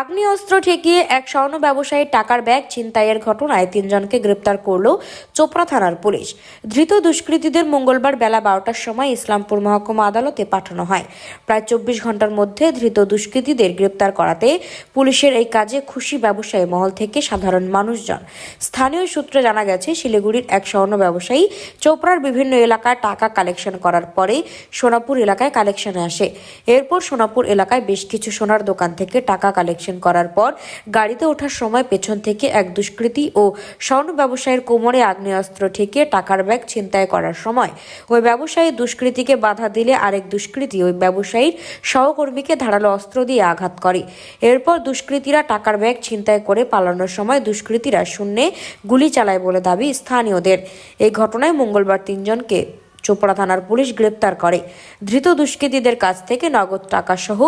আগ্নেয়াস্ত্র ঠেকিয়ে এক স্বর্ণ ব্যবসায়ীর টাকার ব্যাগ ছিনতাইয়ের ঘটনায় তিনজনকে গ্রেপ্তার করল চোপড়া থানার পুলিশ। ধৃত দুষ্কৃতীদের মঙ্গলবার বেলা বারোটার সময় ইসলামপুর মহকুমা আদালতে পাঠানো হয়। প্রায় চব্বিশ ঘণ্টার মধ্যে ধৃত দুষ্কৃতীদের গ্রেপ্তার করাতে পুলিশের এই কাজে খুশি ব্যবসায়ী মহল থেকে সাধারণ মানুষজন। স্থানীয় সূত্রে জানা গেছে, শিলিগুড়ির এক স্বর্ণ ব্যবসায়ী চোপড়ার বিভিন্ন এলাকায় টাকা কালেকশন করার পরে সোনাপুর এলাকায় কালেকশনে আসে। এরপর সোনাপুর এলাকায় বেশ কিছু সোনার দোকান থেকে টাকা কালেকশন করার পর গাড়িতে ওঠার সময় পেছন থেকে এক দুষ্কৃতী ও স্বর্ণ ব্যবসায়ীর কোমরে আগ্নেয়াস্ত্র ঠেকে টাকার ব্যাগ ছিনতাই করার সময় ওই ব্যবসায়ী দুষ্কৃতীকে বাধা দিলে আরেক দুষ্কৃতী ওই ব্যবসায়ীর সহকর্মীকে ধারালো অস্ত্র দিয়ে আঘাত করে। এরপর দুষ্কৃতীরা টাকার ব্যাগ ছিনতাই করে পালানোর সময় দুষ্কৃতীরা শূন্যে গুলি চালায় বলে দাবি স্থানীয়দের। এই ঘটনায় মঙ্গলবার তিনজনকে চোপড়া থানার পুলিশ গ্রেপ্তার করে। ধৃত দুষ্কৃতীদের কাছ থেকে নগদ টাকা সহ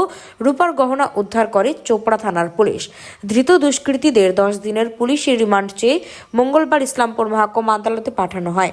রূপার গহনা উদ্ধার করে চোপড়া থানার পুলিশ। ধৃত দুষ্কৃতীদের দশ দিনের পুলিশি রিমান্ড চেয়ে মঙ্গলবার ইসলামপুর মহাকুমা আদালতে পাঠানো হয়।